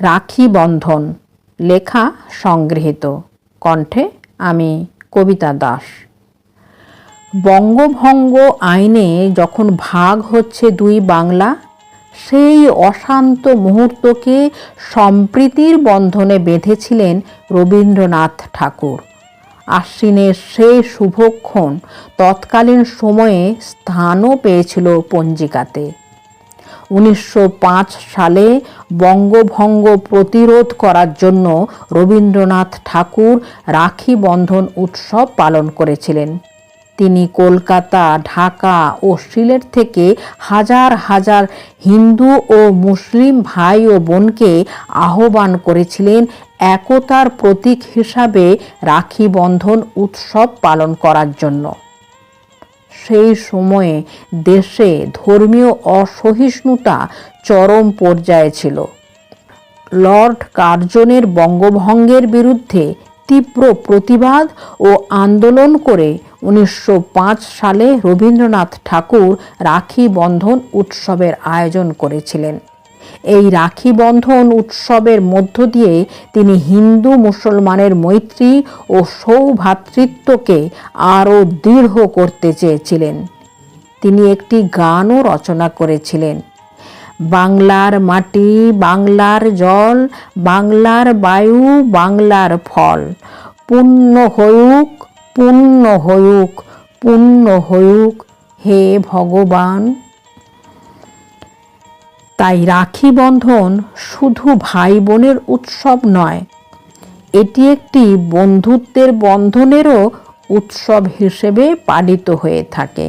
রাখি বন্ধন, লেখা সংগৃহীত। কণ্ঠে আমি কবিতা দাস। বঙ্গভঙ্গ আইনে যখন ভাগ হচ্ছে দুই বাংলা, সেই অশান্ত মুহূর্তকে সম্প্রীতির বন্ধনে বেঁধেছিলেন রবীন্দ্রনাথ ঠাকুর। আশ্বিনের সেই শুভক্ষণ তৎকালীন সময়ে স্থানও পেয়েছিল পঞ্জিকাতে। উনিশশো পাঁচ সালে বঙ্গভঙ্গ প্রতিরোধ করার জন্য রবীন্দ্রনাথ ঠাকুর রাখি বন্ধন উৎসব পালন করেছিলেন। তিনি কলকাতা, ঢাকা ও সিলেট থেকে হাজার হাজার হিন্দু ও মুসলিম ভাই ও বোনকে আহ্বান করেছিলেন একতার প্রতীক হিসাবে রাখি বন্ধন উৎসব পালন করার জন্য। সেই সময়ে দেশে ধর্মীয় অসহিষ্ণুতা চরম পর্যায়ে ছিল। লর্ড কার্জনের বঙ্গভঙ্গের বিরুদ্ধে তীব্র প্রতিবাদ ও আন্দোলন করে উনিশশো পাঁচ সালে রবীন্দ্রনাথ ঠাকুর রাখি বন্ধন উৎসবের আয়োজন করেছিলেন। এই রাখি বন্ধন উৎসবের মধ্য দিয়ে তিনি হিন্দু মুসলমানের মৈত্রী ও সৌভ্রাতৃত্বকে আরও দৃঢ় করতে চেয়েছিলেন। তিনি একটি গানও রচনা করেছিলেন। বাংলার মাটি, বাংলার জল, বাংলার বায়ু, বাংলার ফল। পুণ্য হয়ুক পুণ্য হয়ুক পুণ্য হয়ুক হে ভগবান। তাই রাখি বন্ধন শুধু ভাই বোনের উৎসব নয়, এটি একটি বন্ধুত্বের বন্ধনেরও উৎসব হিসেবে পালিত হয়ে থাকে।